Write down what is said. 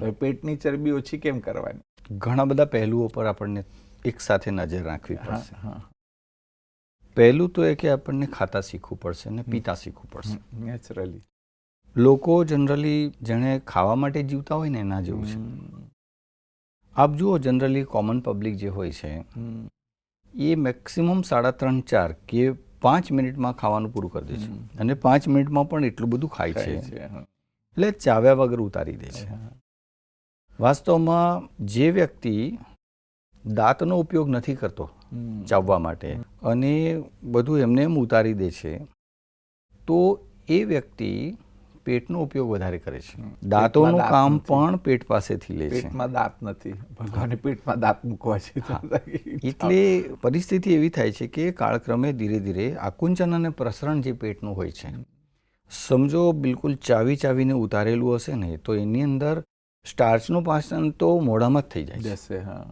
તો પેટની ચરબી ઓછી કેમ કરવાની? ઘણા બધા પહેલુઓ પર આપણને એક સાથે નજર રાખવી પડશે. પહેલું તો એ કે આપણને ખાતા શીખવું પડશે અને પીતા શીખવું પડશે. નેચરલી લોકો જનરલી જેણે ખાવા માટે જીવતા હોય ને એના જેવું છે. આપ જુઓ જનરલી કોમન પબ્લિક જે હોય છે એ મેક્સિમમ સાડા ત્રણ ચાર કે પાંચ મિનિટમાં ખાવાનું પૂરું કરી દે છે. અને પાંચ મિનિટમાં પણ એટલું બધું ખાય છે. એટલે ચાવ્યા વગર ઉતારી દે છે. વાસ્તવમાં જે વ્યક્તિ દાંતનો ઉપયોગ નથી કરતો ચાવવા માટે અને બધું એમને એમ ઉતારી દે છે તો એ વ્યક્તિ પેટનો ઉપયોગ વધારે કરે છે. દાંતોનું કામ પણ પેટ પાસેથી લે છે. પેટમાં દાંત નથી. ભગવાને પેટમાં દાંત મૂકવા છે એટલે પરિસ્થિતિ એવી થાય છે કે કાળક્રમે ધીરે ધીરે આકુંચન અને પ્રસરણ જે પેટનું હોય છે સમજો બિલકુલ ચાવી ચાવીને ઉતારેલું હશે ને તો એની અંદર સ્ટાર્ચનું પાચન તો મોઢામાં જ થઈ જાય છે. હા.